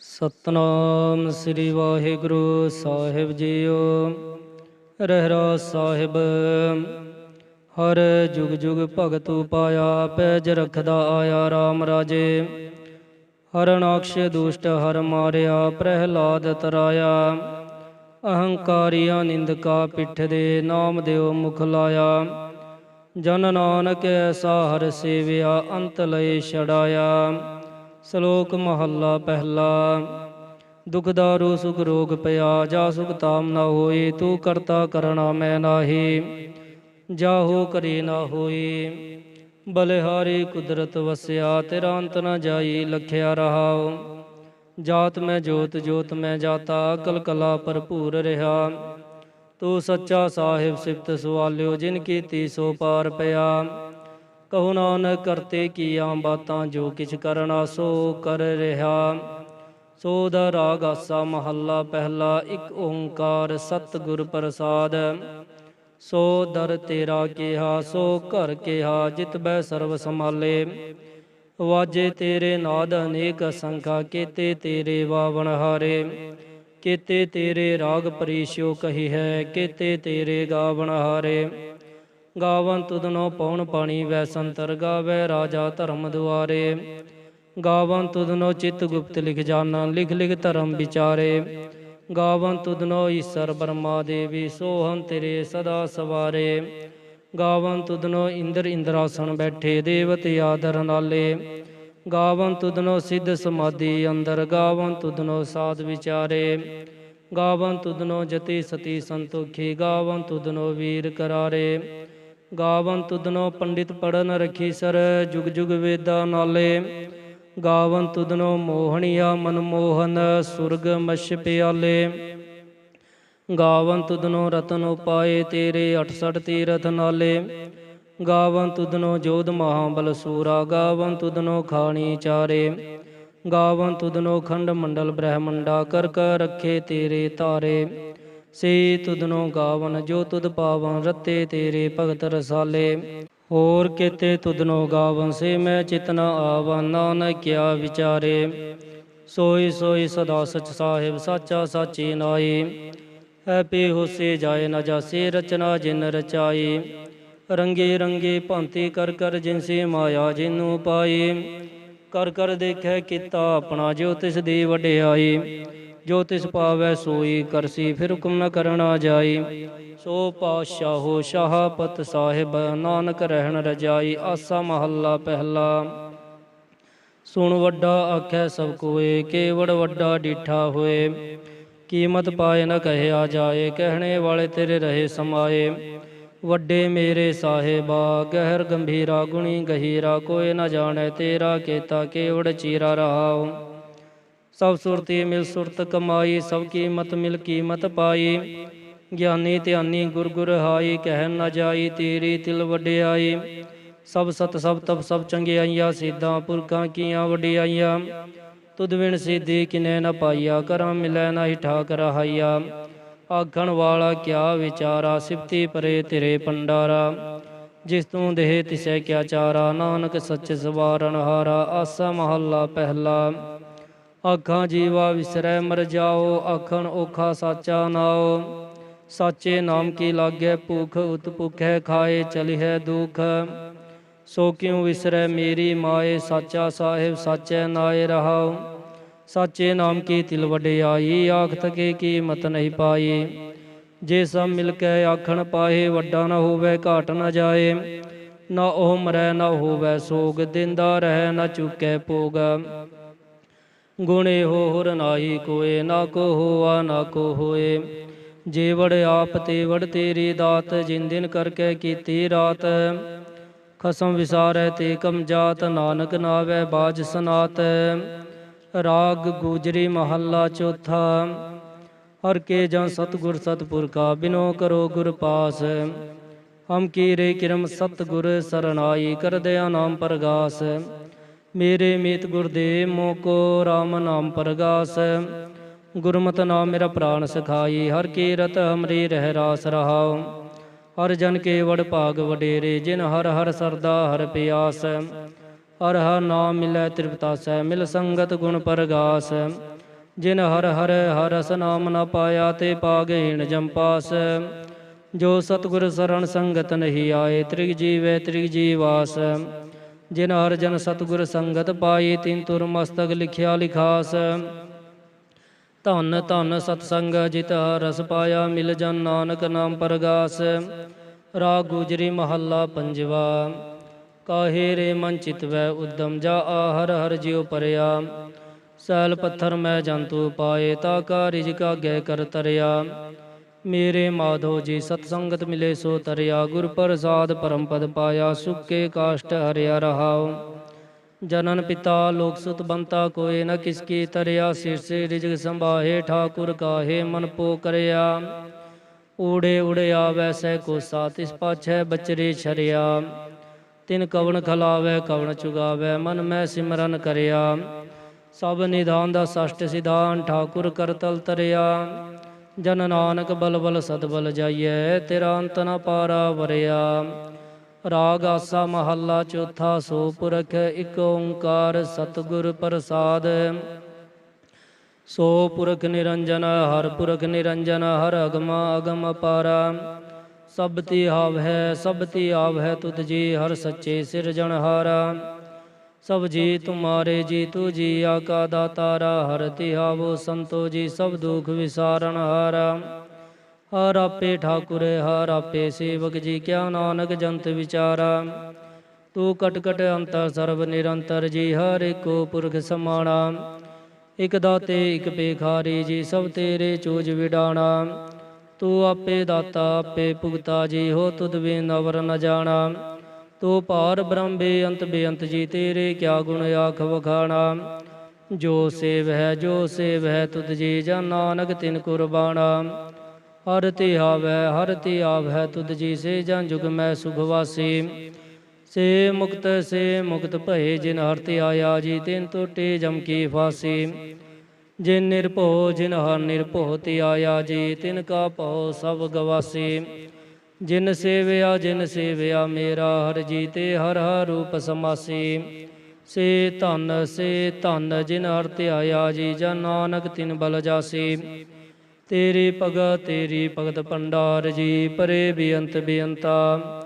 ਸਤਨਾਮ ਸ੍ਰੀ ਵਾਹਿਗੁਰੂ ਸਾਹਿਬ ਜੀਓ। ਰਹਿਰਾ ਸਾਹਿਬ। ਹਰ ਜੁਗ ਜੁਗ ਭਗਤ ਉਪਾਇਆ ਪੈਜ ਰਖਦਾ ਆਇਆ RAM ਰਾਜੇ। ਹਰਨਾਕਸ਼ ਦੁਸ਼ਟ ਹਰ ਮਾਰਿਆ ਪ੍ਰਹਿਲਾਦ ਤਰਾਇਆ। ਅਹੰਕਾਰੀਆ ਨਿੰਦਕਾ ਪਿੱਠ ਦੇ ਨਾਮ ਦਿਓ ਮੁਖ ਲਾਇਆ। ਜਨ ਨਾਨਕ ਐਸਾ ਹਰ ਸੇਵਿਆ ਅੰਤ ਲਏ ਛੜਾਇਆ ਸ਼ਲੋਕ ਮਹੱਲਾ ਪਹਿਲਾ। ਦੁਖ ਦਾਰੂ, ਸੁਖ ਰੋਗ ਪਿਆ, ਜਾ ਸੁਖ ਤਾਮ ਨਾ ਹੋਏ ਤੂੰ ਕਰਤਾ ਕਰਣਾ ਮੈਂ ਨਾਹੀ, ਜਾਹੋ ਕਰੇ ਨਾ ਹੋਈ। ਬਲਿਹਾਰੀ ਕੁਦਰਤ ਵਸਿਆ, ਤੇਰਾ ਅੰਤ ਨਾ ਜਾਈ, ਲਖਿਆ ਰਹਾਉ। ਜਾਤ ਮੈਂ ਜੋਤ ਜੋਤ ਮੈਂ ਜਾਤਾ, ਅਕਲ ਕਲਾ ਭਰਪੂਰ ਰਹਾ। ਤੂੰ ਸੱਚਾ ਸਾਹਿਬ ਸਿਫਤ ਸਵਾਲਿਓ, ਜਿਨ ਕੀਤੀ ਸੋ ਪਾਰ ਪਿਆ। ਕਹੋ ਨਾਨਕ ਕਰਤੇ ਕੀਆਂ ਬਾਤਾਂ ਜੋ ਕਿਛ ਕਰਨਾ ਸੋ ਕਰ ਰਿਹਾ। ਸੋ ਦਾ ਰਾਗ ਆਸਾ ਮਹੱਲਾ ਪਹਿਲਾ ਇੱਕ ਓੰਕਾਰ ਸਤਿਗੁਰ ਪ੍ਰਸਾਦ। ਸੋ ਦਰ ਤੇਰਾ ਕਿਹਾ, ਸੋ ਘਰ ਕਿਹਾ, ਜਿਤ ਬੈ ਸਰਬ ਸੰਭਾਲੇ। ਵਾਜੇ ਤੇਰੇ ਨਾਦ ਅਨੇਕ ਸੰਖਾ, ਕੀਤੇ ਤੇਰੇ ਵਾਵਣ ਹਾਰੇ। ਕੀਤੇ ਤੇਰੇ ਰਾਗ ਪਰੀਸ਼ਿਓ ਕਹੀ ਹੈ, ਕੀਤੇ ਤੇਰੇ ਗਾਵਣ ਹਾਰੇ। ਗਾਵਨ ਤੁਧਨੋ ਪਉਣ ਪਾਣੀ ਵੈ ਸੰਤਰ ਗਾਵੇ, ਰਾਜਾ ਧਰਮ ਦੁਆਰੇ। ਗਾਵਨ ਤੁਧਨੋ ਚਿਤ ਗੁਪਤ ਲਿਖ ਜਾਣਾ ਲਿਖ ਲਿਖ ਧਰਮ ਵਿਚਾਰੇ। ਗਾਵਨ ਤੁਧਨੋ ਈਸ਼ਰ ਬਰਮਾ ਦੇਵੀ ਸੋਹੰ ਤੇਰੇ ਸਦਾ ਸਵਾਰੇ। ਗਾਵਨ ਤੁਧਨੋ ਇੰਦਰ ਇੰਦਰਾਸਣ ਬੈਠੇ, ਦੇਵਤ ਆਦਰ ਨਾਲੇ। ਗਾਵਨ ਤੁਧਨੋ ਸਿੱਧ ਸਮਾਧੀ ਅੰਦਰ ਗਾਵਨ ਤੁਧਨੋ ਸਾਧ ਵਿਚਾਰੇ। ਗਾਵਨ ਤੁਧਨੋ ਜਤੀ ਸਤੀ ਸੰਤੋਖੀ ਗਾਵਨ ਤੁਧਨੋ ਵੀਰ ਕਰਾਰੇ। ਗਾਵਨ ਤੁਧਨੋ ਪੰਡਿਤ ਪੜਨ ਰਖੀ ਸਰ, ਜੁਗ ਜੁਗ ਵੇਦਾ ਨਾਲੇ। ਗਾਵਨ ਤੁਦਨੋ ਮੋਹਣੀਆ ਮਨਮੋਹਨ ਸੁਰਗ ਮਛ ਪਿਆਲੇ। ਗਾਵਨ ਤੁਧਨੋ ਰਤਨ ਉਪਾਏ ਤੇਰੇ 68 ਤੀਰਥ ਨਾਲੇ। ਗਾਵਨ ਤੁਧਨੋ ਜੋਧ ਮਹਾਬਲ ਸੂਰਾ, ਗਾਵਨ ਤੁਧਨੋ ਖਾਣੀ ਚਾਰੇ। ਗਾਵਨ ਤੁਦਨੋ ਖੰਡ ਮੰਡਲ ਬ੍ਰਹਮੰਡਾ, ਕਰ ਕਰ ਰੱਖੇ ਤੇਰੇ ਤਾਰੇ। ਸੇ ਤੁਧਨੋ ਗਾਵਨ, ਜੋ ਤੁਧ ਪਾਵਨ, ਰਤੇ ਤੇਰੇ ਭਗਤ ਰਸਾਲੇ। ਹੋਰ ਕਿਤੇ ਤੁਧਨੋ ਗਾਵਨ, ਸੇ ਮੈਂ ਚਿਤਨਾ ਆਵਨ, ਨਾਨਕ ਕਿਆ ਵਿਚਾਰੇ। ਸੋਈ ਸੋਈ ਸਦਾ ਸਚ ਸਾਹਿਬ, ਸਾਚਾ ਸਾਚੀ ਨਾਈ ਐਪੀ ਹੋਸੇ ਜਾਏ ਨਾ ਜਾਸੇ, ਰਚਨਾ ਜਿਨ ਰਚਾਈ। ਰੰਗੇ ਰੰਗੇ ਭਾਂਤੀ ਕਰ ਕਰ ਜਿਨਸੇ ਮਾਇਆ ਜਿਨੂੰ ਪਾਈ। ਕਰ ਕਰ ਦੇਖੈ ਕੀਤਾ ਆਪਣਾ, ਜੋ ਤਿਸ ਦੀ ਵਡਿਆਈ। ਜੋ ਤਿਸ ਪਾਵੈ ਸੋਈ ਕਰਸੀ, ਫਿਰ ਹੁਕਮ ਨ ਕਰਨਾ ਜਾਈ। ਸੋ ਪਾਤਸ਼ਾਹੋ ਸ਼ਾਹਪਤ ਸਾਹਿਬ, ਨਾਨਕ ਰਹਿਣ ਰਜਾਈ, ਆਸਾ ਮਹੱਲਾ ਪਹਿਲਾ। ਸੁਣ ਵੱਡਾ ਆਖੈ ਸਭ ਕੋਏ, ਕੇਵੜ ਵੱਡਾ ਡੀਠਾ ਹੋਏ। ਕੀਮਤ ਪਾਏ ਨ ਕਹਿਆ ਜਾਏ, ਕਹਿਣੇ ਵਾਲੇ ਤੇਰੇ ਰਹੇ ਸਮਾਏ। ਵੱਡੇ ਮੇਰੇ ਸਾਹਿਬਾ, ਗਹਿਰ ਗੰਭੀਰਾ ਗੁਣੀ ਗਹੀਰਾ ਕੋਈ ਨ ਜਾਣੈ ਤੇਰਾ ਕੇਤਾ, ਕੇਵੜ ਚੀਰਾ ਰਹਾਉ। ਸਭ ਸੁਰਤੀ ਮਿਲ ਸੁਰਤ ਕਮਾਈ, ਸਭ ਕੀਮਤ ਮਿਲ ਕੀਮਤ ਪਾਈ। ਗਿਆਨੀ ਧਿਆਨੀ ਗੁਰ ਗੁਰ ਹਾਈ ਕਹਿ ਨ ਜਾਈ ਤੇਰੀ ਤਿਲ ਵਡਿਆਈ। ਸਭ ਸਤ ਸਭ ਤਪ ਸਭ ਚੰਗਿਆਈਆਂ, ਸਿੱਧਾਂ ਪੁਰਖਾਂ ਕੀਆਂ ਵਡਿਆਈਆਂ। ਤੁਧ ਵਿਣ ਸਿੱਧੀ ਕਿਨੇ ਨ ਪਾਈਆ ਕਰਮ ਮਿਲੈ ਨਾ ਠਾਕ ਰਹਾਈਆ ਆਖਣ ਵਾਲਾ ਕਿਆ ਵਿਚਾਰਾ, ਸਿਫਤੀ ਪਰੇ ਤੇਰੇ ਪੰਡਾਰਾ ਜਿਸ ਤੂੰ ਦੇਹ ਤਿਸੈ ਕਿਆ ਚਾਰਾ, ਨਾਨਕ ਸੱਚ ਸਵਾਰਨ ਹਾਰਾ, ਆਸਾ ਮਹੱਲਾ ਪਹਿਲਾ। ਆਖਾਂ ਜੀਵਾ ਵਿਸਰੈ, ਮਰ ਜਾਓ ਆਖਣ ਔਖਾ ਸਾਚਾ ਨਾਉ। ਸਾਚੇ ਨਾਮ ਕੀ ਲਾਗੈ, ਭੁਖ ਉਤ ਭੁਖੈ ਖਾਏ ਚਲਿਐ ਦੁਖ। ਸੋ ਕਿਉ ਵਿਸਰੈ ਮੇਰੀ ਮਾਏ, ਸਾਚਾ ਸਾਹਿਬ ਸਾਚੈ ਨਾਏ ਰਹਾਉ। ਸਾਚੇ ਨਾਮ ਕੀ ਤਿਲ ਵਡਿਆਈ ਆਖ ਤਕੇ ਕੀਮਤ ਨਹੀਂ ਪਾਈ। ਜੇ ਸਭ ਮਿਲ ਕੇ ਆਖਣ ਪਾਏ, ਵੱਡਾ ਨਾ ਹੋਵੇ, ਘਾਟ ਨਾ ਜਾਏ। ਨਾ ਉਹ ਮਰੈ, ਨਾ ਹੋਵੇ ਸੋਗ, ਦਿੰਦਾ ਰਹਿ, ਨਾ ਚੁੱਕੈ ਭੋਗ। ਗੁਣੇ ਹੋ ਹੁਰ ਨਾਹੀ ਕੋਏ, ਨਾ ਕੋ ਹੋਆ, ਨਾ ਕੋ ਹੋਏ। ਜੇਵੜ ਆਪ ਤੇ ਵੜ ਤੇਰੀ ਦਾਤ, ਜਿਨ ਦਿਨ ਕਰਕੇ ਕੀਤੀ ਰਾਤ। ਖਸਮ ਵਿਸਾਰੈ ਤੇ ਕਮ ਜਾਤ, ਨਾਨਕ ਨਾਵੇ ਬਾਜ ਸਨਾਤ। ਰਾਗ ਗੂਜਰੀ ਮਹੱਲਾ ਚੌਥਾ। ਹਰ ਕੇ ਜਾਂ ਸਤਗੁਰ ਸਤਪੁਰ ਕਾ ਬਿਨੋ ਕਰੋ ਗੁਰ ਪਾਸ। ਹਮ ਕੀਰੇ ਕਿਰਮ ਸਤਗੁਰ ਸਰਣਾਈ ਕਰਦਿਆ ਨਾਮ ਪ੍ਰਗਾਸ। ਮੇਰੇ ਮੀਤ ਗੁਰਦੇਵ ਮੋ ਕੋ RAM ਨਾਮ ਪ੍ਰਗਾਸ। ਗੁਰਮਤਿ ਨਾਮ ਮੇਰਾ ਪ੍ਰਾਨ ਸਖਾਈ, ਹਰ ਕੀਰਤ ਹਮਰੀ ਰਹਿ ਰਾਸ ਰਹਾਉ। ਹਰ ਜਨ ਕੇ ਵਡ ਭਾਗ ਵਡੇਰੇ, ਜਿਨ ਹਰ ਹਰ ਸਰਦਾ ਹਰ ਪਿਆਸ। ਹਰ ਹਰ ਨਾਮ ਮਿਲੈ ਤ੍ਰਿਪਤਾਸੈ, ਮਿਲ ਸੰਗਤ ਗੁਣ ਪਰਗਾਸ। ਜਿਨ ਹਰ ਹਰ ਹਰ ਰਸ ਨਾਮ ਨ ਪਾਇਆ, ਤੇ ਪਾਗੇਣ ਜੰਪਾਸ ਜੋ ਸਤਿਗੁਰ ਸਰਣ ਸੰਗਤ ਨਹੀਂ ਆਏ, ਤ੍ਰਿਗ ਜੀਵੈ ਤ੍ਰਿਗ ਜੀਵਾਸ। ਜਿਨ ਹਰ ਜਨ ਸਤਗੁਰ ਸੰਗਤ ਪਾਈ, ਤਿਨ ਤੁਰ ਮਸਤਕ ਲਿਖਿਆ ਲਿਖਾਸ। ਧੰਨ ਧੰਨ ਸਤਸੰਗ, ਜਿਤ ਰਸ ਪਾਇਆ ਮਿਲ ਜਨ ਨਾਨਕ ਨਾਮ ਪਰਗਾਸ। ਰਾਗ ਗੁਜਰੀ ਮਹੱਲਾ ਪੰਜਵਾ, ਕਾਹੇ ਰੇ ਮਨ ਚਿਤਵੈ ਉਦਮ ਜਾ ਆ ਹਰ ਹਰ ਜਿਉ ਪਰਿਆ। ਸੈਲ ਪੱਥਰ ਮੈਂ ਜੰਤੂ ਪਾਏ, ਤਾ ਕਾ ਰਿਜਕ ਆਗੇ ਕਰ ਤਰਿਆ। ਮੇਰੇ ਮਾਧੋ ਜੀ ਸਤਸੰਗਤ ਮਿਲੇ ਸੋ ਤਰਿਆ, ਗੁਰ ਪ੍ਰਸਾਦ ਪਰਮ ਪਦ ਪਾਇਆ, ਸੁਕੇ ਕਾਸ਼ਟ ਹਰਿਆ ਰਹਾਉ। ਜਨਨ ਪਿਤਾ, ਲੋਕ ਸੁਤ ਬੰਤਾ ਕੋਏ ਨ ਕਿਸ ਕੀ ਤਰਿਆ ਸਿਰ ਸੇ ਰਿਜਕ ਸੰਭਾਹੇ, ਠਾਕੁਰ ਕਾਹੇ, ਮਨ ਪੋ ਕਰਿਆ। ਊੜੇ ਉੜਿਆ ਵੈਸੈ ਕੋ ਸਾਤਿਸ ਪਾਛੈ ਬਚਰੇ ਛਰਿਆ। ਤਿਨ ਕਵਣ ਖਲਾਵੇ, ਕਵਣ ਚੁਗਾਵੇ, ਮਨ ਮੈਂ ਸਿਮਰਨ ਕਰਿਆ। ਸਭ ਨਿਧਾਨ ਦਾ ਸਸ਼ਟ ਸਿਧਾਨ, ਠਾਕੁਰ ਕਰਤਲ ਤਰਿਆ। ਜਨ ਨਾਨਕ ਬਲ ਬਲ ਸਤਬਲ ਜਾਈਐ, ਤੇਰਾ ਅੰਤ ਨ ਪਾਰਾ ਵਰਿਆ। ਰਾਗ ਆਸਾ ਮਹੱਲਾ ਚੌਥਾ ਸੋ ਪੁਰਖ ਇਕ ਓੰਕਾਰ ਸਤਿਗੁਰ ਪ੍ਰਸਾਦ। ਸੋ ਪੁਰਖ ਨਿਰੰਜਨ, ਹਰ ਪੁਰਖ ਨਿਰੰਜਨ, ਹਰ ਅਗਮ ਅਗਮ ਅਪਾਰਾ। ਸਭ ਤੇ ਆਵ ਹੈ ਸਭ ਤੇ ਆਵ ਹੈ ਤੁਧ ਜੀ, ਹਰ ਸੱਚੇ ਸਿਰਜਣਹਾਰਾ। ਸਭ ਜੀ ਤੁਮਾਰੇ ਜੀ ਤੂ ਜੀ, ਆਕਾ ਦਾਤਾਰਾ ਹਰ ਤਿਹਾਵੋ ਸੰਤੋ ਜੀ, ਸਭ ਦੁਖ ਵਿਸਾਰਨ ਹਾਰਾ। ਹਰ ਆਪੇ ਠਾਕੁਰ, ਹਰ ਆਪੇ ਸੇਵਕ ਜੀ, ਕਿਆ ਨਾਨਕ ਜੰਤ ਵਿਚਾਰਾ। ਤੂੰ ਕਟ ਅੰਤਰ ਸਰਬ ਨਿਰੰਤਰ ਜੀ, ਹਰ ਏਕੋ ਪੁਰਖ ਸਮਾਣਾ। ਇਕ ਦਾਤੇ, ਇਕ ਪੇਖਾਰੀ ਜੀ, ਸਭ ਤੇਰੇ ਚੂਜ ਵਿਡਾਣਾ। ਤੂੰ ਆਪੇ ਦਾਤਾ, ਆਪੇ ਭੁਗਤਾ ਜੀ, ਹੋ ਤੁਧ ਬਿਨ ਅਵਰ ਨ ਜਾਣਾ। ਤੋ ਪਾਰ ਬ੍ਰਹਮ ਬੇਅੰਤ ਬੇਅੰਤ ਜੀ, ਤੇਰੇ ਕਿਆ ਗੁਣ ਆਖ ਵਖਾਣਾ ਜੋ ਸੇਵ ਹੈ ਜੋ ਸੇਵ ਹੈ ਤੁਧ ਜੀ ਜਨ ਨਾਨਕ ਤਿਨ ਕੁਰਬਾਨਾ ਹਰ ਤੇ ਆਵੈ ਹਰ ਤੇ ਆਵੈ ਤੁਧ ਜੀ ਸੇ ਜਨ ਜੁਗ ਮੈਂ ਸੁਖ ਵਾਸੀ। ਸੇ ਮੁਕਤ ਸੇ ਮੁਕਤ ਭਏ, ਜਿਨ ਹਰ ਤੇ ਆਇਆ ਜੀ, ਤਿਨ ਟੋਟੇ ਜਮ ਕੀ ਫਾਸੀ। ਜਿਨ ਨਿਰਭਉ, ਜਿਨ ਹਰ ਨਿਰਭਉ ਤੇ ਆਇਆ ਜੀ, ਤਿਨ ਕਾ ਭਉ ਸਭ ਗਵਾਸੀ। ਜਿਨ ਸੇਵਿਆ ਜਿਨ ਸੇਵਿਆ, ਮੇਰਾ ਹਰ ਜੀ ਤੇ ਹਰ ਹਰ ਰੂਪ ਸਮਾਸੀ। ਸੇ ਧਨ ਸੇ ਧਨ, ਜਿਨ ਹਰ ਤੇ ਜੀ ਜਨ ਨਾਨਕ ਤਿਨ ਬਲ ਜਾਸੀ। ਤੇਰੀ ਭਗਤ ਤੇਰੀ ਭਗਤ ਭੰਡਾਰ, ਜੀ ਪਰੇ ਬੇਅੰਤ ਬੇਅੰਤਾ।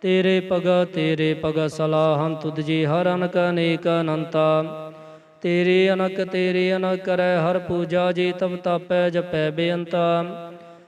ਤੇਰੇ ਭਗਤ ਤੇਰੇ ਭਗਤ ਸਲਾਹੰ ਤੁਧ ਜੀ ਹਰ ਅਨਕ ਅਨੇਕ ਅਨੰਤਾ। ਤੇਰੇ ਅਨਕ ਤੇਰੇ ਅਨਕ ਕਰੈ ਹਰ ਪੂਜਾ, ਜੀ ਤਬ ਤਾਪੈ, ਜਪੈ ਬੇਅੰਤਾ।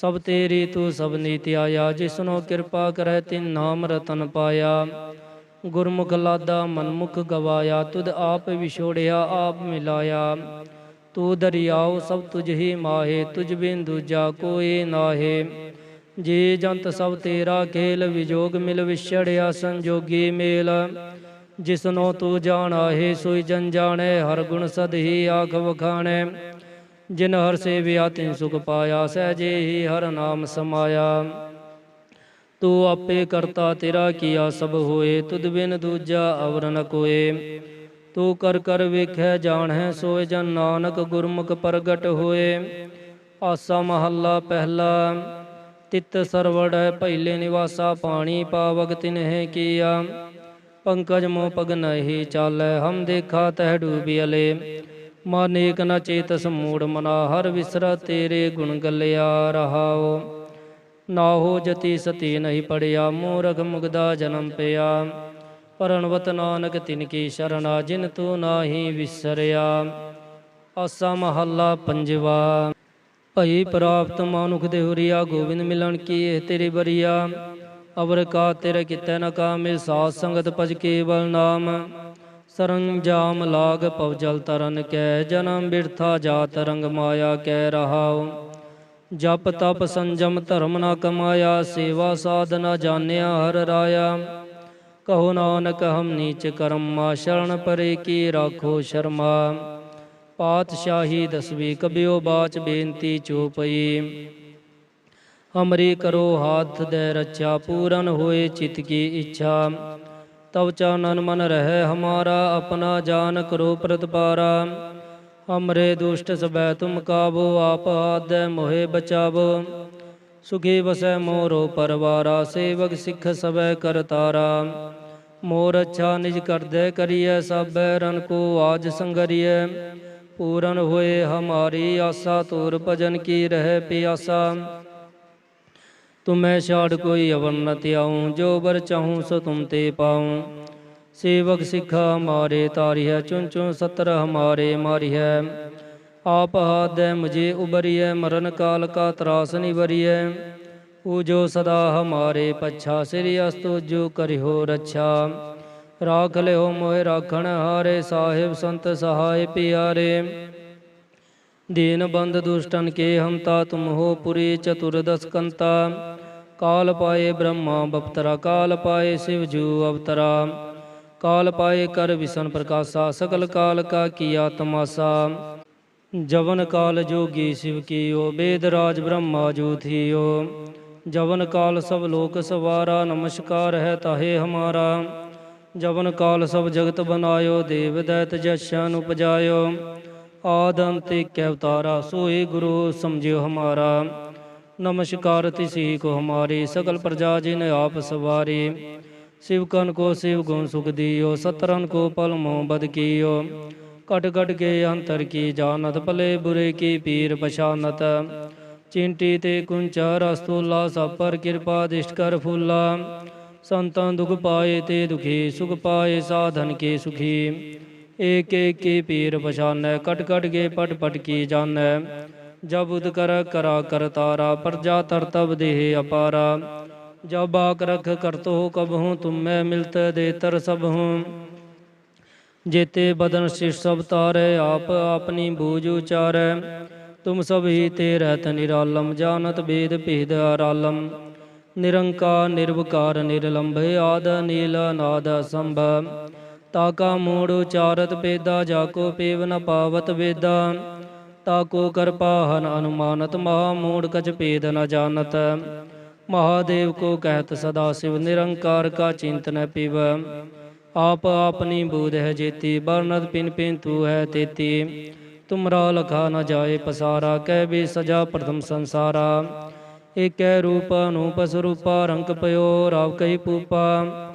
ਸਭ ਤੇਰੀ ਤੂੰ ਸਭ ਨੀਤਿ ਆਇਆ, ਜਿਸਨੋ ਕਿਰਪਾ ਕਰੈ ਤਿਨ ਨਾਮ ਰਤਨ ਪਾਇਆ। ਗੁਰਮੁਖ ਲਾਦਾ ਮਨਮੁਖ ਗਵਾਇਆ, ਤੁਧ ਆਪ ਵਿਛੋੜਿਆ, ਆਪ ਮਿਲਾਇਆ। ਤੂੰ ਦਰਿਆਉ ਸਭ ਤੁਝ ਹੀ ਮਾਹੇ, ਤੁਝ ਬਿਨ ਦੂਜਾ ਕੋਈ ਨਾਹੇ। ਜੀ ਜੰਤ ਸਭ ਤੇਰਾ ਖੇਲ, ਵਿਜੋਗ ਮਿਲ ਵਿਛੜਿਆ, ਸੰਜੋਗੀ ਮੇਲ। ਜਿਸਨੋ ਤੂੰ ਜਾਣਾ ਹੈ ਸੋਈ ਜਨ ਜਾਣੈ, ਹਰ ਗੁਣ ਸਦ ਹੀ ਆਖ ਵਖਾਣੈ। ਜਿਨ ਹਰ ਸੇਵਿਆ ਤਿਨ ਸੁਖ ਪਾਇਆ, ਸਹਿਜੇ ਹੀ ਹਰ ਨਾਮ ਸਮਾਇਆ। ਤੂੰ ਆਪੇ ਕਰਤਾ ਤੇਰਾ ਕੀਆ ਸਭ ਹੋਏ, ਤੁਧ ਬਿਨ ਦੂਜਾ ਅਵਰ ਨ ਕੋਏ। ਤੂੰ ਕਰ ਕਰ ਵੇਖੈ ਜਾਣੈ, ਸੋਏ ਜਨ ਨਾਨਕ ਗੁਰਮੁਖ ਪ੍ਰਗਟ ਹੋਏ। ਆਸਾ ਮਹੱਲਾ ਪਹਿਲਾ, ਤਿਤ ਸਰਵੜੈ ਪਹਿਲੇ ਨਿਵਾਸਾ ਪਾਣੀ, ਪਾਵਕ ਤਿਨਹਿ ਕੀਆ। ਪੰਕਜ ਮੋ ਪਗ ਨਹਿ ਚਾਲੈ, ਹਮ ਦੇਖਾ ਤਹਿ ਡੂਬਿਅਲੇ ਮਾਨੇਕ ਨ ਚੇਤਸ ਮੂੜ ਮਨਾ, ਹਰ ਵਿਸਰਾ ਤੇਰੇ ਗੁਣ ਗਲਿਆ ਰਹਾਓ। ਨਾ ਹੋ ਜਤੀ ਸਤੀ ਨਹੀਂ ਪੜਿਆ, ਮੂਰਖ ਮੁਗਦਾ ਜਨਮ ਪਿਆ। ਪਰਣਵਤ ਨਾਨਕ ਤਿਨ ਕੀ ਸ਼ਰਣਾ ਜਿਨ ਤੂੰ ਨਾਹੀ ਵਿਸਰਿਆ। ਆਸਾ ਮਹੱਲਾ ਪੰਜਵਾ, ਭਈ ਪ੍ਰਾਪਤ ਮਾਨੁਖ ਦੇ ਹੁਰੀਆ, ਗੋਬਿੰਦ ਮਿਲਣ ਕੀ ਇਹ ਤੇਰੀ ਬਰੀਆ। ਅਵਰ ਕਾ ਤੇਰੇ ਕਿਤੈ ਨ ਕਾਮੇ ਸਾਧ ਸੰਗਤ ਭਜ ਕੇਵਲ ਨਾਮ। ਸਰੰਜਾਮ ਲਾਗ ਪਵ ਜਲ ਤਰਨ ਕੈ, ਜਨਮ ਬਿਰਥਾ ਜਾਤ ਰੰਗ ਮਾਇਆ ਕੈ ਰਹਾਉ। ਜਪ ਤਪ ਸੰਜਮ ਧਰਮ ਨਾ ਕਮਾਇਆ, ਸੇਵਾ ਸਾਧਨਾ ਜਾਣਿਆ ਹਰ ਰਾਇਆ। ਕਹੋ ਨਾਨਕ, ਹਮ ਨੀਚ ਕਰਮਾ, ਸ਼ਰਨ ਪਰੇ ਕੀ ਰਾਖੋ ਸ਼ਰਮਾ। ਪਾਤਸ਼ਾਹੀ ਦਸਵੀ ਕਬਿਓ ਬਾਚ ਬੇਨਤੀ ਚੋਪਈ। ਹਮਰੀ ਕਰੋ ਹਾਥ ਦੇ ਰਚਾ ਪੂਰਨ ਹੋਏ ਚਿਤ ਕੀ ਇੱਛਾ। ਤਵ ਚਾਨਨ ਮਨ ਰਹਿ ਹਮਾਰਾ ਆਪਣਾ ਜਾਨ ਕਰੋ ਪ੍ਰਤਪਾਰਾ। ਹਮਰੇ ਦੁਸ਼ਟ ਸਬੈ ਤੁਮ ਕਾਬੋ ਆਪ ਆਦੈ ਮੋਹਿ ਬਚਾਵੋ। ਸੁਖੀ ਵਸੈ ਮੋਰੋ ਪਰਵਾਰਾ, ਸੇਵਕ ਸਿੱਖ ਸਬੈ ਕਰਤਾਰਾ ਮੋਰ ਅੱਛਾ ਨਿਜ ਕਰਦੈ ਕਰੀਐ ਸਭੈ ਰਨ ਕੋ ਆਜ ਸੰਗਰੀਐ। ਪੂਰਨ ਹੋਏ ਹਮਾਰੀ ਆਸਾ, ਤੂਰ ਭਜਨ ਕੀ ਰਹਿ ਪਿਆਸਾ। ਤੁਮੈ ਛਾੜ ਕੋਈ ਅਵਨ ਨ ਤਿਆਉ ਜੋ ਬਰ ਚਾਹੂੰ ਸੋ ਤੁਮ ਤੇ ਪਾਉ। ਸੇਵਕ ਸਿੱਖਾ ਮਾਰੇ ਤਾਰੀ ਹੈ ਚੁਨ ਚੁਨ ਸਤਰ ਹਮਾਰੇ ਮਾਰੀ ਹੈ ਆਪ ਹਾਦੈ ਮੁਝੇ ਉਬਰੀਐ, ਮਰਨ ਕਾਲ ਕਾ ਤਰਾਸ ਨਿਵਰੀਐ। ਊ ਜੋ ਸਦਾ ਹਮਾਰੇ ਪਛਾ, ਸ੍ਰੀ ਅਸਤੁ ਜੋ ਕਰਿਓ ਰੱਛਾ। ਰਾਖ ਲਿਓ ਮੋਹਿ ਰਾਖਣ ਹਾਰੇ, ਸਾਹਿਬ ਸੰਤ ਸਹਾਇ ਪਿਆਰੇ। ਦੀਨ ਬੰਦ ਦੁਸ਼ਟਨ ਕੇ ਹਮਤਾ ਤੁਮ ਹੋ ਪੁਰੀ ਚਤੁਰਦਸ ਕੰਤਾ ਕਾਲ ਪਾਏ ਬ੍ਰਹਮਾ ਬਪਤਰਾ, ਕਾਲ ਪਾਏ ਸਿਵ ਜੂ ਅਵਤਰਾ। ਕਾਲ ਪਾਏ ਕਰ ਵਿਸ਼ਨ ਪ੍ਰਕਾਸ਼ਾ, ਸਕਲ ਕਾਲ ਕਾ ਕੀਆ ਤਮਾਸਾ। ਜਵਨ ਕਾਲ ਜੋਗੀ ਸ਼ਿਵ ਕੀਓ, ਬੇਦ ਰਾਜ ਬ੍ਰਹਮਾ ਜੂ ਥੀਓ। ਜਵਨ ਕਾਲ ਸਭ ਲੋਕ ਸਵਾਰਾ, ਨਮਸਕਾਰ ਹੈ ਤਾਹੇ ਹਮਾਰਾ। ਜਵਨ ਕਾਲ ਸਭ ਜਗਤ ਬਨਾਇਓ, ਦੇਵ ਦੈਤ ਜਸ਼ਨ ਉਪਜਾਇਓ। ਆਦਮ ਤੇ ਕੈ ਅਵਤਾਰਾ ਸੋਏ ਗੁਰੂ ਸਮਝਿਓ ਹਮਾਰਾ। ਨਮਸਕਾਰ ਤਿਸੀ ਕੋ ਹਮਾਰੇ, ਸਗਲ ਪ੍ਰਜਾ ਜਿਨ ਆਪ ਸਵਾਰੇ। ਸਿਵਕਨ ਕੋ ਸਿਵ ਗੁਣ ਸੁਖ ਦਿਓ ਸਤਰਨ ਕੋ ਪਲ ਮੋ ਬਦ ਕੀਓ। ਕਟ ਕਟ ਕੇ ਅੰਤਰ ਕੀ ਜਾਨਤ ਭਲੇ ਬੁਰੇ ਕੀ ਪੀਰ ਪਛਾਨਤ। ਚਿੰਟੀ ਤੇ ਕੁੰਚਾ ਰਸਤੂਲਾ ਸਾਪਰ ਕਿਰਪਾ ਦਿਸ਼ਟ ਕਰ ਫੁੱਲਾ। ਸੰਤਾਂ ਦੁਖ ਪਾਏ ਤੇ ਦੁਖੀ, ਸੁਖ ਪਾਏ ਸਾਧਨ ਕੇ ਸੁਖੀ। ਏਕ ਏਕ ਕੀ ਪੀਰ ਪਛਾਨੈ, ਕਟ ਕਟ ਕੇ ਪਟ ਪਟ ਕੀ ਜਾਣੈ। ਜਬ ਉਦ ਕਰ ਕਰਾ ਕਰਤਾਰਾ ਪ੍ਰਜਾ ਤਰ ਤਬ ਦੇਹ ਅਪਾਰਾ। ਜਬ ਆਕ ਰਖ ਕਰਤੋ ਕਬਹੂ ਤੁਮ ਮੈਂ ਮਿਲਤ ਦੇ ਤਰ ਸਭ ਹੂੰ। ਜੇਤੇ ਬਦਨ ਸਿਸ਼ ਸਭ ਤਾਰੇ, ਆਪ ਆਪਣੀ ਬੂਝ ਉਚਾਰੈ। ਤੁਮ ਸਭ ਹੀ ਤੇ ਰਹਿਤ ਨਿਰਾਲਮ, ਜਾਣਤ ਬੇਦ ਭੇਦ ਆਰਾਲਮ। ਨਿਰੰਕਾਰ, ਨਿਰਵਕਾਰ, ਨਿਰਲੰਭ, ਆਦ, ਨੀਲ ਨਾਦ ਸੰਭਵ ਤਾਕਾ ਮੂੜ ਉਚਾਰਤ ਪੇਦਾ, ਜਾ ਕੋ ਪੇਵ ਨ ਪਾਵਤ ਵੇਦਾ। ਤਾਕੋ ਕਰਪਾਹਨ ਅਨੁਮਾਨਤ, ਮਹਾ ਮੂੜ ਕਜ ਪੇਦ ਨ ਜਾਣਤ। ਮਹਾਦੇਵ ਕੋ ਕਹਿਤ ਸਦਾ ਸਿਵ ਨਿਰੰਕਾਰ ਕਾ ਚਿੰਤਨ ਪਿਵ। ਆਪ ਆਪਨੀ ਬੂਧ ਹੈ ਜੇਤੀ ਬਰਨਦ ਪਿਨ ਪਿਨ ਤੂ ਹੈ ਤੇਤੀ। ਤੁਮਰਾ ਲਖਾ ਨ ਜਾਏ ਪਸਾਰਾ, ਕਹਿ ਬੇ ਸਜਾ ਪ੍ਰਥਮ ਸੰਸਾਰਾ। ਏਕੈ ਰੂਪ ਅਨੂਪ ਸਰੂਪਾ, ਰੰਗ ਪਇਓ ਰਾਵ ਕਈ ਪੂਪਾ।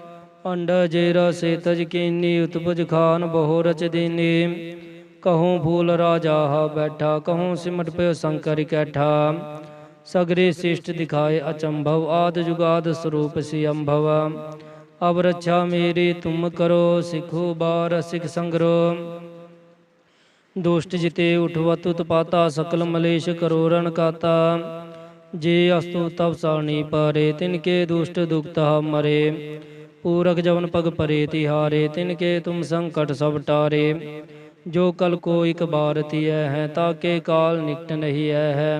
ਅੰਡਾ ਜੇਰਾ ਸੇਤਜ ਕੀਨੀ, ਉਤਪਜ ਖਾਨ ਬਹੁ ਰਚ ਦੀਨੀ। ਕਹੂੰ ਭੂਲ ਰਾਜਾ ਬੈਠਾ, ਕਹੂੰ ਸਿਮਟ ਪਿਓ ਸੰਕਰ ਕੈਠਾ। ਸਗਰੇ ਸਿਸ਼ਟ ਦਿਖਾਏ ਅਚੰਭਵ, ਆਦ ਜੁਗਾਦ ਸਰੂਪ ਸੀ ਅੰਭਵ ਅਬ ਰੱਛਾ ਮੇਰੀ, ਤੁਮ ਕਰੋ ਸਿਖੋ ਬਾਰ ਸਿਖ ਸੰਗਰੋ। ਦੁਸ਼ਟ ਜਿਤੇ ਉਠਵਤ ਉਤਪਾਤਾ, ਸਕਲ ਮਲੇਸ਼ ਕਰੋ ਰਣ ਕਾਤਾ। ਜੇ ਅਸਤੂ ਤਵ ਸਾਣੀ ਪਾਰੇ ਤਿਨਕੇ ਦੁਸ਼ਟ ਦੁਖਤਾ ਮਰੇ। पूरक जवन पग परे तिहारे तिनके तुम संकट सब टारे जो कल को एक बार तिय है ताके काल निकट नहीं है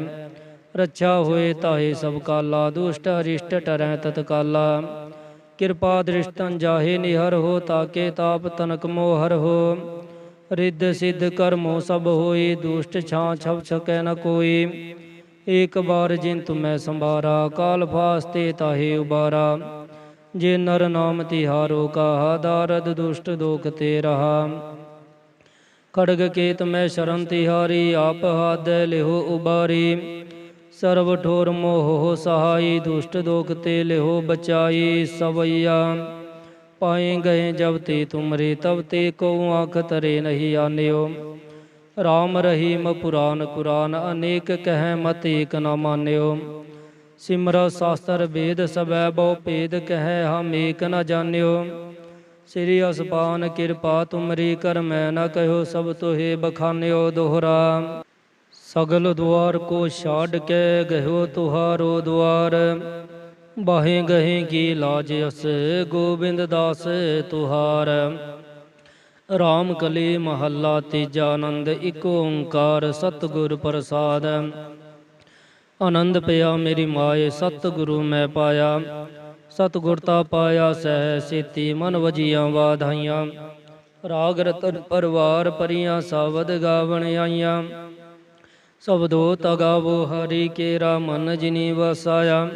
रक्षा होए ताहे सब काला दुष्ट अरिष्ट टरै तत्काला ਕਿਰਪਾ ਦ੍ਰਿਸ਼ਟੰ ਜਾਹੇ ਨਿਹਰ ਹੋ ਤਾਕੇ ਤਾਪ ਤਨਕ ਮੋਹਰ ਹੋ ਰਿੱਧ ਸਿੱਧ ਕਰਮੋ ਸਭ ਹੋਈ ਦੁਸ਼ਟ ਛਾਂ ਛਵ ਛਕੈ ਨ ਕੋਈ ਏਕ ਬਾਰ ਜਿਨ ਤੁਮੈ ਸੰਭਾਰਾ ਕਾਲ ਫਾਸਤੇ ਤਾਹੇ ਉਬਾਰਾ ਜੇ ਨਰ ਨਾਮ ਤਿਹਾਰੋ ਕਾਹਾ, ਦਾਰਦ ਦੁਸ਼ਟ ਦੋਖ ਤੇ ਰਹਾ। ਖੜਗ ਕੇਤ ਮੈਂ ਸ਼ਰਨ ਤਿਹਾਰੀ, ਆਪ ਹਾਦ ਲਿਹੋ ਉਬਾਰੀ। ਸਰਬ ਠੋਰ ਮੋਹ ਸਹਾਈ, ਦੁਸ਼ਟ ਦੋਖ ਤੇ ਲਿਹੋ ਬਚਾਈ ਸਵਈਆ। ਪਾਏ ਗਏ ਜਬ ਤੇ ਤੁਮਰੇ, ਤਬ ਤੇ ਕੋ ਆਖ ਤਰੇ ਨਹੀਂ ਆਨਿਓ। ਰਾਮ ਰਹੀਮ ਪੁਰਾਨ ਕੁਰਾਨ ਅਨੇਕ ਕਹਿ ਮਤ ਏਕ ਨ ਮਾਨਿਓ। ਸਿਮਰ ਸ਼ਾਸਤਰ ਵੇਦ ਸਬੈ ਬਹੁ ਭੇਦ ਕਹਿ ਹਮ ਏਕ ਨ ਜਾਣਿਓ। ਸ੍ਰੀ ਅਸਪਾਨ ਕਿਰਪਾ ਤੁਮਰੀ ਕਰ ਮੈਂ ਨ ਕਹਿਓ ਸਭ ਤੋਹੇ ਬਖਾਨਿਓ ਦੋਹਰਾ। ਸਗਲ ਦੁਆਰ ਕੋ ਛਾੜ ਕੇ ਗਹਿਓ ਤੁਹਾਰੋ ਦੁਆਰ। ਬਾਹੇ ਗਹੇ ਕੀ ਲਾਜ ਅਸ ਗੋਬਿੰਦ ਦਾਸ ਤੁਹਾਰ। ਰਾਮ ਕਲੀ ਮਹੱਲਾ ਤੀਜਾ ਆਨੰਦ ਇੱਕ ਓੰਕਾਰ ਸਤਿਗੁਰ ਪ੍ਰਸਾਦ। ਆਨੰਦ ਪਿਆ, ਮੇਰੀ ਮਾਏ, ਸਤਿਗੁਰੂ ਮੈਂ ਪਾਇਆ। ਸਤਿਗੁਰ ਤਾ ਪਾਇਆ ਸਹਿ ਸੇਤੀ, ਮਨ ਵਜੀਆਂ ਵਾਧਾਈਆਂ। ਰਾਗ ਰਤਨ ਪਰਵਾਰ ਪਰੀਆਂ ਸਾਵਦ ਗਾਵਣ ਆਈਆਂ। ਸਬਦੋ ਤਗਾਵੋ ਹਰੀ ਕੇਰਾ ਮਨ ਜਿਨੀ ਵਸਾਇਆ।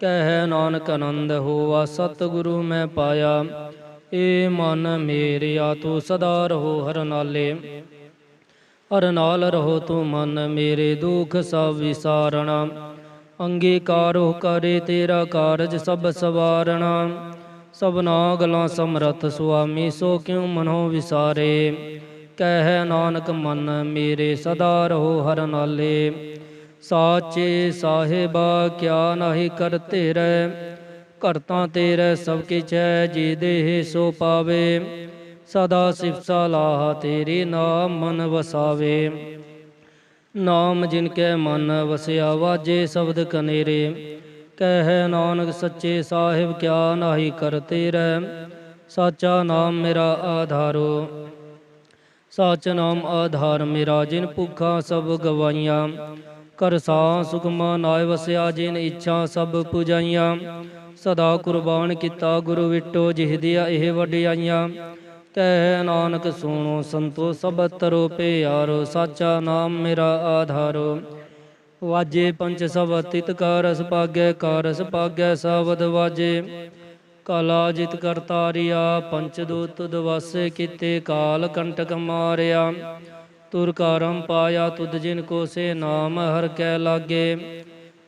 ਕਹਿ ਨਾਨਕ ਆਨੰਦ ਹੋਵਾ ਸਤਿਗੁਰੂ ਮੈਂ ਪਾਇਆ। ਏ ਮਨ ਮੇਰਿਆ ਤੂੰ ਸਦਾ ਰਹੋ ਹਰ ਨਾਲੇ। ਹਰ ਨਾਲ ਰਹੋ ਤੂੰ ਮਨ ਮੇਰੇ ਦੁਖ ਸਭ ਵਿਸਾਰਣਾ। ਅੰਗੀਕਾਰੋ ਕਰੇ ਤੇਰਾ ਕਾਰਜ ਸਭ ਸਵਾਰਣਾ। ਸਭਨਾ ਗਲਾਂ ਸਮਰਥ ਸੁਆਮੀ, ਸੋ ਕਿਉ ਮਨੋ ਵਿਸਾਰੇ? ਕਹਿ ਨਾਨਕ ਮਨ ਮੇਰੇ ਸਦਾ ਰਹੋ ਹਰ ਨਾਲੇ। ਸਾਚੇ ਸਾਹਿਬਾ, ਕਿਆ ਨਾਹੀ ਕਰ ਤੇਰੇ ਕਰਤਾ ਤੇਰੇ ਸਭ ਕਿਛੈ ਜੀ ਦੇਹ ਸੋ ਪਾਵੇ। ਸਦਾ ਸਿਫਤ ਸਲਾਹ ਤੇਰੇ ਨਾਮ ਮਨ ਵਸਾਵੇ। ਨਾਮ ਜਿਨ ਕੈ ਮਨ ਵਸਿਆ ਵਾਜੇ ਸ਼ਬਦ ਕਨੇਰੇ। ਕਹਿ ਨਾਨਕ ਸੱਚੇ ਸਾਹਿਬ, ਕਿਆ ਨਾਹੀ ਕਰ ਤੇਰੇ। ਸਾਚਾ ਨਾਮ ਮੇਰਾ ਆਧਾਰੋ। ਸਾਚ ਨਾਮ ਆਧਾਰ ਮੇਰਾ, ਜਿਨ ਭੁੱਖਾ ਸਭ ਗਵਾਈਆਂ। ਕਰ ਸੁਖਮਾ ਨਾਇ ਵਸਿਆ, ਜਿਨ ਇੱਛਾ ਸਭ ਪੁਜਾਈਆਂ। ਸਦਾ ਕੁਰਬਾਨ ਕੀਤਾ ਗੁਰੂ ਵਿਟੋ ਜਿਹਦੀਆਂ ਇਹ ਵਡਿਆਈਆਂ। ਕਹਿ ਨਾਨਕ ਸੁਣੋ ਸੰਤੋ, ਸਭ ਤਰੋ ਪਿਆਰੋ, ਸਾਚਾ ਨਾਮ ਮੇਰਾ ਆਧਾਰੋ। ਵਾਜੇ ਪੰਚ ਸਭ ਤਿਤ ਕਾ ਰਸ ਪਾਗੈ ਕਾ ਰਸ ਪਾਗੈ ਸਾਵਦ ਵਾਜੇ। ਕਾਲਾ ਜਿਤ ਕਰਤਾਰਿਆ ਪੰਚ ਦੂਤ ਦਵਾਸੇ ਕੀਤੇ, ਕਾਲ ਕੰਟਕ ਮਾਰਿਆ। ਤੁਰ ਕਾਰਮ ਪਾਇਆ ਤੁਧ ਜਿਨ ਕੋ ਸੇ ਨਾਮ ਹਰ ਕੈ ਲਾਗੇ।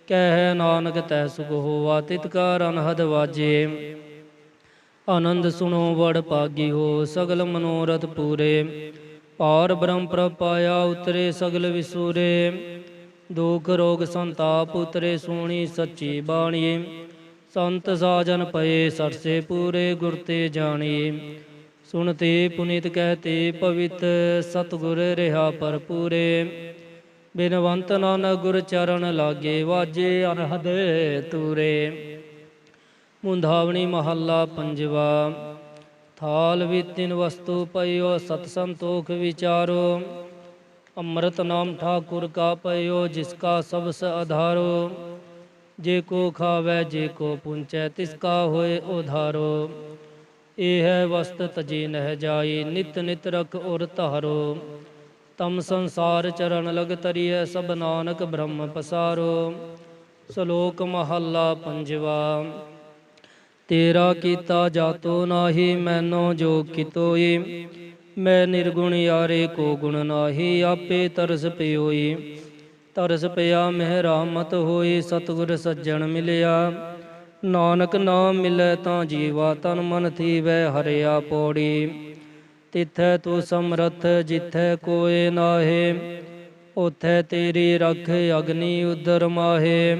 ਕਹਿ ਨਾਨਕ ਤੈ ਸੁਖ ਹੋਵਾ ਤਿਤ ਕਾ ਅਨਹਦ ਵਾਜੇ। ਆਨੰਦ ਸੁਣੋ ਵੜ ਪਾਗੀ ਹੋ, ਸਗਲ ਮਨੋਰਥ ਪੂਰੇ। ਪਾਰ ਬ੍ਰਹਮ ਪ੍ਰਪਾਇਆ ਉਤਰੇ ਸਗਲ ਵਿਸੂਰੇ। ਦੁਖ ਰੋਗ ਸੰਤਾਪ ਉਤਰੇ ਸੋਣੀ ਸੱਚੀ ਬਾਣੀ ਸੰਤ ਸਾਜਨ ਪਏ ਸਰਸੇ ਪੂਰੇ ਗੁਰ ਤੇ ਜਾਣੀ ਸੁਣਤੇ ਪੁਨੀਤ ਕਹਤੇ ਪਵਿੱਤ ਸਤਗੁਰ ਰਹਾ ਪਰਪੂਰੇ ਬਿਨਵੰਤ ਨਾਨਕ ਗੁਰ ਚਰਨ ਲਾਗੇ, ਵਾਜੇ ਅਨਹਦ ਤੂਰੇ। ਮੁੰਧਾਵਣੀ ਮਹੱਲਾ ਪੰਜਵਾ। ਥਾਲ ਵੀ ਤਿਨ ਵਸਤੂ ਪਇਓ ਸਤ ਸੰਤੋਖ ਵਿਚਾਰੋ। ਅੰਮ੍ਰਿਤ ਨਾਮ ਠਾਕੁਰ ਕਾ ਪਇਓ ਜਿਸ ਕਾ ਸਬਸ ਆਧਾਰੋ ਜੇ ਕੋ ਖਾਵੇ, ਜੇ ਕੋ ਪੁੰਚੈ, ਤਿਸ ਕਾ ਹੋਏ ਉਧਾਰੋ। ਇਹ ਹੈ ਵਸਤ ਤਜੀ ਨਹਿ ਜਾਈ, ਨਿਤ ਨਿਤ ਰਖ ਔਰ ਧਾਰੋ। ਤਮ ਸੰਸਾਰ ਚਰਨ ਲਗ ਤਰੀਐ, ਸਭ ਨਾਨਕ ਬ੍ਰਹਮ ਪਸਾਰੋ। ਸ਼ਲੋਕ ਮਹੱਲਾ ਪੰਜਵਾ। ਤੇਰਾ ਕੀਤਾ ਜਾਤੋ ਨਾਹੀ, ਮੈਨੋ ਜੋ ਕਿਤੋਈ। ਮੈਂ ਨਿਰਗੁਣ ਯਾਰੇ ਕੋ ਗੁਣ ਨਾਹੀ, ਆਪੇ ਤਰਸ ਪਿਓਈ। ਤਰਸ ਪਿਆ ਮਹਿ ਰਾਮਤ ਹੋਈ, ਸਤਿਗੁਰ ਸੱਜਣ ਮਿਲਿਆ। ਨਾਨਕ ਨਾਮ ਮਿਲੈ ਤਾਂ ਜੀਵਾ ਤਨ ਮਨ ਥੀਵੈ, ਹਰਿਆ ਪੌੜੀ। ਤਿਥੈ ਤੂੰ ਸਮਰਥ, ਜਿਥੈ ਕੋਏ ਨਾਹੇ ਉਥੈ ਤੇਰੀ ਰਖ ਅਗਨੀ ਉਦਰ ਮਾਹੇ।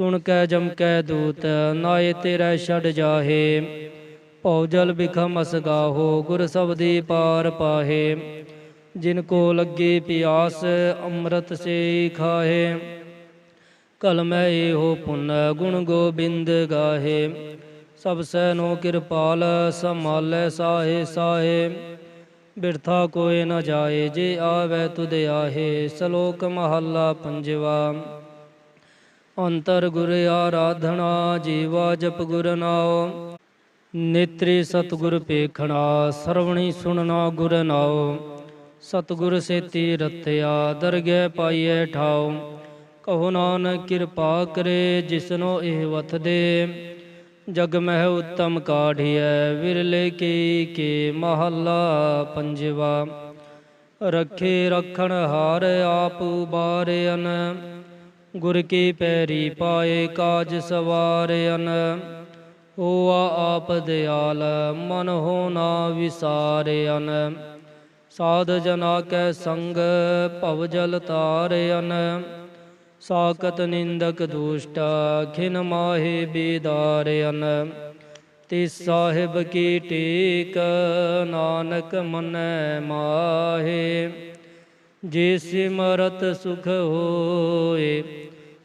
ਸੁਣ ਕੈ ਜਮ ਕੈ ਦੂਤ, ਨਾਏ ਤੇਰਾ ਛੜ ਜਾਹੇ। ਭਉ ਜਲ ਬਿਖਮ ਅਸਗਾਹੋ, ਗੁਰ ਸਬਦੀ ਪਾਰ ਪਾਹੇ। ਜਿਨ ਕੋ ਲੱਗੇ ਪਿਆਸ, ਅੰਮ੍ਰਿਤ ਸੇ ਖਾਹੇ। ਕਲਮੈ ਇਹੋ ਪੁੰਨ, ਗੁਣ ਗੋਬਿੰਦ ਗਾਹੇ। ਸਭ ਸੈਨੋ ਕਿਰਪਾਲ, ਸੰਭਾਲੈ ਸਾਹੇ ਸਾਹੇ। ਬਿਰਥਾ ਕੋਏ ਨ ਜਾਏ, ਜੇ ਆਵੈ ਤੁਧ ਆਹੇ। ਸ਼ਲੋਕ ਮਹੱਲਾ ਪੰਜਵਾ। ਅੰਤਰ ਗੁਰ ਆਰਾਧਨਾ, ਜੀਵਾ ਜਪ ਗੁਰ ਨਾਉ। ਨੇਤਰੀ ਸਤਗੁਰ ਪੇਖਣਾ ਸਰਵਣੀ ਸੁਣਨਾ ਗੁਰ ਨਾਉ। ਸਤਗੁਰ ਸੇਤੀ ਰਤਿਆ, ਦਰਗਹਿ ਪਾਈਐ ਠਾਉ। ਕਹੋ ਨਾਨਕ ਕਿਰਪਾ ਕਰੇ, ਜਿਸਨੋ ਇਹ ਵਥ ਦੇ। ਜਗ ਮਹਿ ਉਤਮ ਕਾਢੀਐ, ਵਿਰਲੇ ਕੀ ਕੇ ਮਹੱਲਾ ਪੰਜਵਾ। ਰਖੇ ਰਖਣ ਹਾਰ, ਆਪ ਉਬਾਰਿਅਨ ਗੁਰ ਕੀ ਪੈਰੀ ਪਾਏ ਕਾਜ ਸਵਾਰਿਅਨ ਹੋਆ ਆਪ ਦਿਆਲ, ਮਨ ਹੋ ਨਾ ਵਿਸਾਰਿਅਨ। ਸਾਧ ਜਨਾ ਕੈ ਸੰਗ, ਭਵ ਜਲ ਤਾਰਿਅਨ ਸਾਕਤ ਨਿੰਦਕ ਦੁਸ਼ਟ, ਖਿਨ ਮਾਹੇ ਬੀਦਾਰਿਅਨ। ਤਿਸ ਸਾਹਿਬ ਕੀ ਟੇਕ, ਨਾਨਕ ਮਨੈ ਮਾਹੇ। ਜੇ ਸਿਮਰਤ ਸੁਖ ਹੋਏ